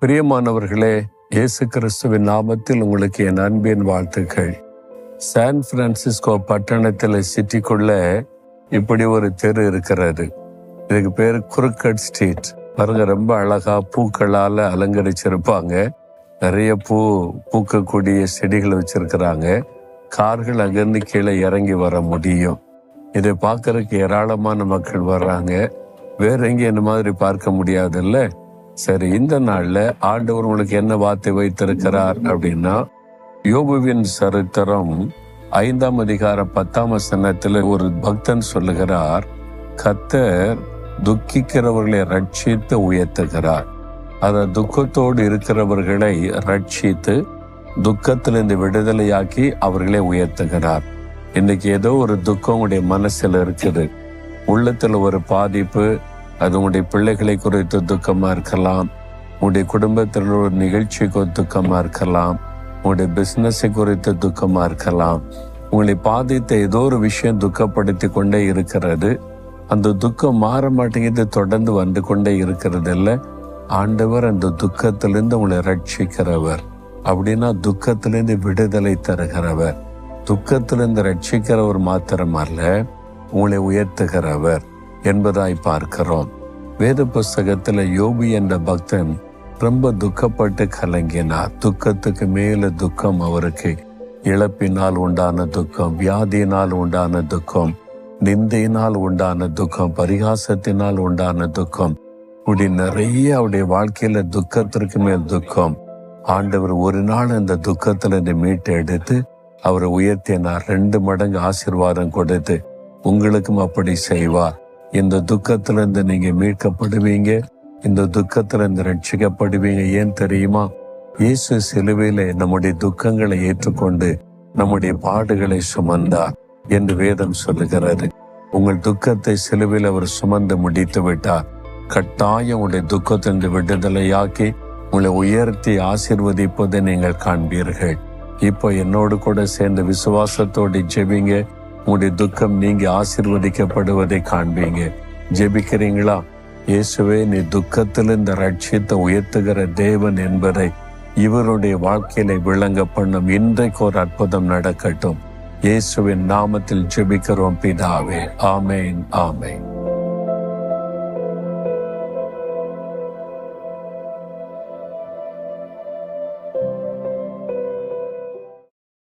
பிரியமானவர்களே இயேசு கிறிஸ்துவின் நாமத்தில் உங்களுக்கு என் அன்பின் வாழ்த்துக்கள். சான் பிரான்சிஸ்கோ பட்டணத்தில் சிட்டிக்குள்ள இப்படி ஒரு தெரு இருக்கிறது. இதுக்கு பேர் குருக்கட் ஸ்ட்ரீட். பாருங்க ரொம்ப அழகா பூக்களால அலங்கரிச்சிருப்பாங்க. நிறைய பூ பூக்கக்கூடிய செடிகள் வச்சிருக்கிறாங்க. கார்கள் அங்கிருந்து கீழே இறங்கி வர முடியும். இதை பார்க்கறதுக்கு ஏராளமான மக்கள் வர்றாங்க. வேற எங்கேயும் இந்த மாதிரி பார்க்க முடியாதுல்ல? சரி இந்த நாள்ல ஆண்டவர் உங்களுக்கு என்ன வார்த்தை வைத்திருக்கிறார் அப்படின்னா யோபுவின் சரித்திரம் ஐந்தாம் அதிகார பத்தாம் வசனத்துல ஒரு பக்தன் சொல்லுகிறார் கத்தர் துக்கிக்கிறவர்களை ரட்சித்து உயர்த்துகிறார். அத துக்கத்தோடு இருக்கிறவர்களை ரட்சித்து துக்கத்திலிருந்து விடுதலையாக்கி அவர்களை உயர்த்துகிறார். இன்னைக்கு ஏதோ ஒரு துக்கம் உடைய மனசுல இருக்குது. உள்ளத்துல ஒரு பாதிப்பு அது உங்களுடைய பிள்ளைகளை குறித்து துக்கமா இருக்கலாம். உங்களுடைய குடும்பத்தில் ஒரு நிகழ்ச்சிக்கு துக்கமா இருக்கலாம். உங்களுடைய பிசினஸை குறித்து துக்கமா இருக்கலாம். உங்களை பாதித்த ஏதோ ஒரு விஷயம் துக்கப்படுத்தி கொண்டே இருக்கிறது. அந்த துக்கம் மாற மாட்டேங்குது தொடர்ந்து வந்து கொண்டே இருக்கிறது இல்லை ஆண்டவர் அந்த துக்கத்திலிருந்து உங்களை ரட்சிக்கிறவர். அப்படின்னா துக்கத்திலேருந்து விடுதலை தருகிறவர். துக்கத்திலிருந்து ரட்சிக்கிறவர் மாத்திரமல்ல உங்களை உயர்த்துகிறவர் என்பதாய் பார்க்கிறோம். வேத புஸ்தகத்துல யோபி என்ற பக்தன் ரொம்ப துக்கப்பட்டு கலங்கினார். துக்கத்துக்கு மேல துக்கம் அவருக்கு. இழப்பினால் உண்டான துக்கம் வியாதியினால் உண்டான துக்கம் நிந்தையினால் உண்டான துக்கம் பரிகாசத்தினால் உண்டான துக்கம் இப்படி நிறைய அவருடைய வாழ்க்கையில துக்கத்திற்கு மேல் துக்கம் ஆண்டவர் ஒரு நாள் அந்த துக்கத்தில் இருந்து மீட்டு எடுத்து அவரை உயர்த்தினார் ரெண்டு மடங்கு ஆசீர்வாதம் கொடுத்து உங்களுக்கும் அப்படி செய்வார் இந்த துக்கத்திலிருந்து நீங்க மீட்கப்படுவீங்க. இந்த துக்கத்திலிருந்து ரட்சிக்கப்படுவீங்க. ஏன் தெரியுமா? இயேசு சிலுவையில நம்முடைய துக்கங்களை ஏற்றுக்கொண்டு நம்முடைய பாடுகளை சுமந்தார் என்று வேதம் சொல்லுகிறது. உங்கள் துக்கத்தை சிலுவையில் அவர் சுமந்து முடித்து விட்டார் கட்டாயம் உடைய துக்கத்திலிருந்து விடுதலையாக்கி உங்களை உயர்த்தி ஆசிர்வதிப்பதை நீங்கள் காண்பீர்கள். இப்போ என்னோடு கூட சேர்ந்து விசுவாசத்தோடு ஜெபிங்க. உங்களுடைய துக்கம் நீங்க ஆசிர்வதிக்கப்படுவதை காண்பீங்க. ஜெபிக்கிறீங்களா? இயேசுவே நீ துக்கத்தில் இந்த ரட்சியத்தை உயர்த்துகிற தேவன் என்பதை இவருடைய வாழ்க்கையில விளங்க பண்ணும். இன்றைக்கு ஒரு அற்புதம் நடக்கட்டும். இயேசுவின் நாமத்தில் ஜெபிக்கிறோம் பிதாவே. ஆமேன் ஆமேன்.